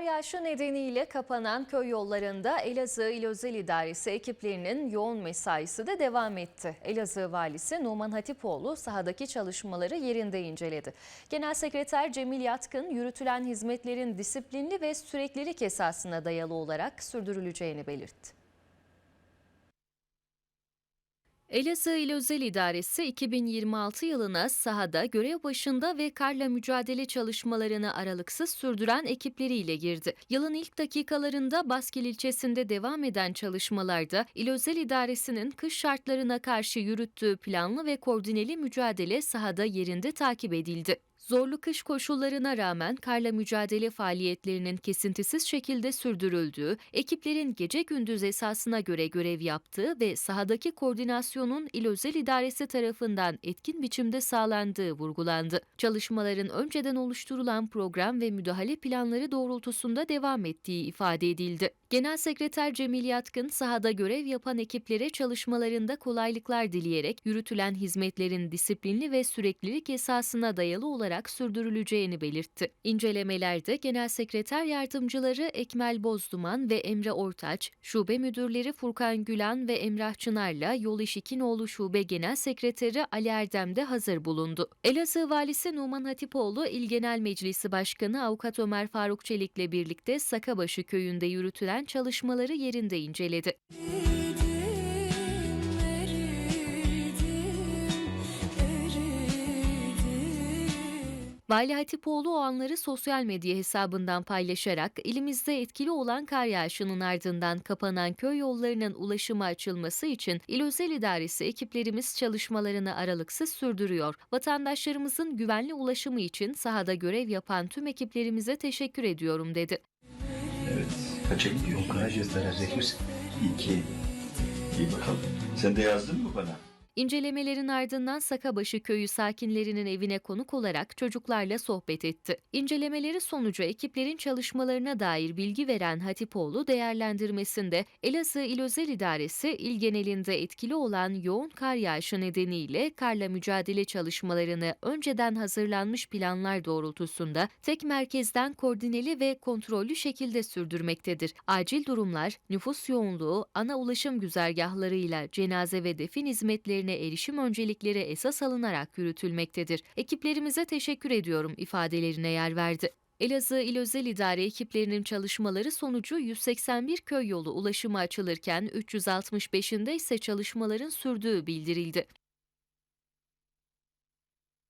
Kar yağışı nedeniyle kapanan köy yollarında Elazığ İl Özel İdaresi ekiplerinin yoğun mesaisi de devam etti. Elazığ Valisi Numan Hatipoğlu sahadaki çalışmaları yerinde inceledi. Genel Sekreter Cemil Yatkın yürütülen hizmetlerin disiplinli ve süreklilik esasına dayalı olarak sürdürüleceğini belirtti. Elazığ İl Özel İdaresi 2026 yılına sahada görev başında ve karla mücadele çalışmalarını aralıksız sürdüren ekipleriyle girdi. Yılın ilk dakikalarında Baskil ilçesinde devam eden çalışmalarda İl Özel İdaresi'nin kış şartlarına karşı yürüttüğü planlı ve koordineli mücadele sahada yerinde takip edildi. Zorlu kış koşullarına rağmen karla mücadele faaliyetlerinin kesintisiz şekilde sürdürüldüğü, ekiplerin gece gündüz esasına göre görev yaptığı ve sahadaki koordinasyonun İl Özel İdaresi tarafından etkin biçimde sağlandığı vurgulandı. Çalışmaların önceden oluşturulan program ve müdahale planları doğrultusunda devam ettiği ifade edildi. Genel Sekreter Cemil Yatkın sahada görev yapan ekiplere çalışmalarında kolaylıklar dileyerek yürütülen hizmetlerin disiplinli ve süreklilik esasına dayalı olarak sürdürüleceğini belirtti. İncelemelerde Genel Sekreter Yardımcıları Ekmel Bozduman ve Emre Ortaç, Şube Müdürleri Furkan Gülan ve Emrah Çınar'la Yol İş İkinoğlu Şube Genel Sekreteri Ali Erdem de hazır bulundu. Elazığ Valisi Numan Hatipoğlu, İl Genel Meclisi Başkanı Avukat Ömer Faruk Çelik'le birlikte Sakabaşı köyünde yürütülen çalışmaları yerinde inceledi. Vali Hatipoğlu o anları sosyal medya hesabından paylaşarak ilimizde etkili olan kar yağışının ardından kapanan köy yollarının ulaşıma açılması için İl Özel İdaresi ekiplerimiz çalışmalarını aralıksız sürdürüyor. Vatandaşlarımızın güvenli ulaşımı için sahada görev yapan tüm ekiplerimize teşekkür ediyorum dedi. Evet. Kaça gidiyor? Okuyacağız verecek misin? İki. İyi bakalım. Sen de yazdın mı bana? İncelemelerin ardından Sakabaşı köyü sakinlerinin evine konuk olarak çocuklarla sohbet etti. İncelemeleri sonucu ekiplerin çalışmalarına dair bilgi veren Hatipoğlu değerlendirmesinde Elazığ İl Özel İdaresi il genelinde etkili olan yoğun kar yağışı nedeniyle karla mücadele çalışmalarını önceden hazırlanmış planlar doğrultusunda tek merkezden koordineli ve kontrollü şekilde sürdürmektedir. Acil durumlar, nüfus yoğunluğu, ana ulaşım güzergahlarıyla cenaze ve defin hizmetlerine erişim öncelikleri esas alınarak yürütülmektedir. Ekiplerimize teşekkür ediyorum ifadelerine yer verdi. Elazığ İl Özel İdare ekiplerinin çalışmaları sonucu 181 köy yolu ulaşıma açılırken 365'inde ise çalışmaların sürdüğü bildirildi.